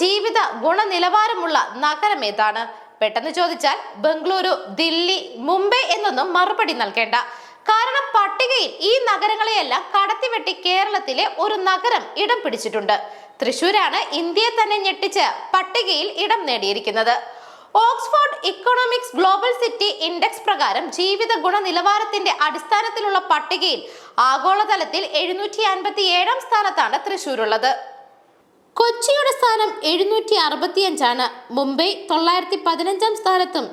ജീവിത ഗുണനിലവാരമുള്ള നഗരം ഏതാണ്? പെട്ടെന്ന് ചോദിച്ചാൽ ബംഗളൂരു ദില്ലി മുംബൈ എന്നൊന്നും മറുപടി നൽകേണ്ട. കാരണം പട്ടികയിൽ ഈ നഗരങ്ങളെയെല്ലാം കടത്തിവെട്ടി കേരളത്തിലെ ഒരു നഗരം ഇടം പിടിച്ചിട്ടുണ്ട്. തൃശൂരാണ് ഇന്ത്യയെ തന്നെ ഞെട്ടിച്ച് പട്ടികയിൽ ഇടം നേടിയിരിക്കുന്നത്. Oxford Economics global city index പ്രകാരം ജീവിത ഗുണനിലവാരത്തിന്റെ അടിസ്ഥാനത്തിലുള്ള പട്ടികയിൽ ആഗോളതലത്തിൽ എഴുന്നൂറ്റി അൻപത്തി ഏഴാം സ്ഥാനത്താണ് തൃശൂരുള്ളത് കൊച്ചിയുടെ സ്ഥാനം എഴുന്നൂറ്റി അറുപത്തിയഞ്ചാണ് മുംബൈ തൊള്ളായിരത്തി പതിനഞ്ചാം സ്ഥാനത്തും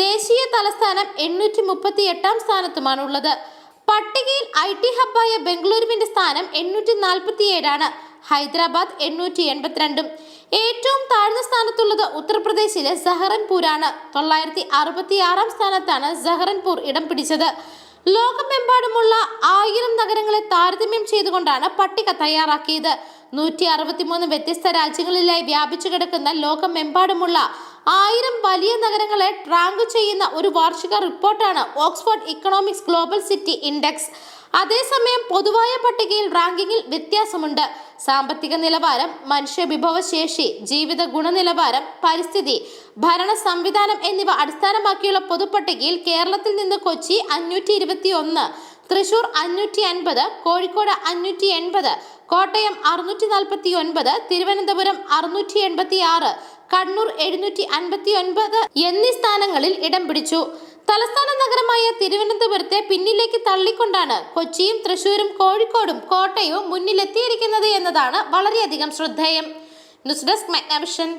ദേശീയ തലസ്ഥാനം എണ്ണൂറ്റി മുപ്പത്തി എട്ടാം സ്ഥാനത്തുമാണ് ഉള്ളത് പട്ടികയിൽ ഐ ടി ഹബ്ബായ ബംഗളൂരുവിന്റെ സ്ഥാനം എണ്ണൂറ്റി നാൽപ്പത്തി ഏഴാണ് ഹൈദരാബാദ് എണ്ണൂറ്റി എൺപത്തിരണ്ടും ഏറ്റവും താഴ്ന്ന സ്ഥാനത്തുള്ളത് ഉത്തർപ്രദേശിലെ സഹറൻപൂരാണ്. തൊള്ളായിരത്തി അറുപത്തി ആറാം സ്ഥാനത്താണ് സഹറൻപൂർ ഇടം പിടിച്ചത്. ലോകമെമ്പാടുമുള്ള ആയിരം നഗരങ്ങളെ താരതമ്യം ചെയ്തുകൊണ്ടാണ് പട്ടിക തയ്യാറാക്കിയത്. നൂറ്റി അറുപത്തിമൂന്ന് വ്യത്യസ്ത രാജ്യങ്ങളിലായി വ്യാപിച്ചു കിടക്കുന്ന ലോകമെമ്പാടുമുള്ള ആയിരം വലിയ നഗരങ്ങളെ ട്രാങ്ക് ചെയ്യുന്ന ഒരു വാർഷിക റിപ്പോർട്ടാണ് Oxford Economics global city index. അതേസമയം പൊതുവായ പട്ടികയിൽ റാങ്കിങ്ങിൽ വ്യത്യാസമുണ്ട്. സാമ്പത്തിക നിലവാരം മനുഷ്യ വിഭവശേഷി ജീവിത ഗുണനിലവാരം പരിസ്ഥിതി ഭരണ സംവിധാനം എന്നിവ അടിസ്ഥാനമാക്കിയുള്ള പൊതുപട്ടികയിൽ കേരളത്തിൽ നിന്ന് കൊച്ചി അഞ്ഞൂറ്റി തൃശൂർ അഞ്ഞൂറ്റി അൻപത് കോഴിക്കോട് അഞ്ഞൂറ്റി എൺപത് കോട്ടയം അറുന്നൂറ്റി നാൽപ്പത്തി ഒൻപത് തിരുവനന്തപുരം അറുന്നൂറ്റി എൺപത്തി ആറ് കണ്ണൂർ എഴുന്നൂറ്റി അൻപത്തി ഒൻപത് എന്നീ സ്ഥാനങ്ങളിൽ ഇടം പിടിച്ചു. തലസ്ഥാന നഗരമായ തിരുവനന്തപുരത്തെ പിന്നിലേക്ക് തള്ളിക്കൊണ്ടാണ് കൊച്ചിയും തൃശൂരും കോഴിക്കോടും കോട്ടയവും മുന്നിലെത്തിയിരിക്കുന്നത് എന്നതാണ് വളരെയധികം ശ്രദ്ധേയം. News desk മെഗ്നാവിഷൻ.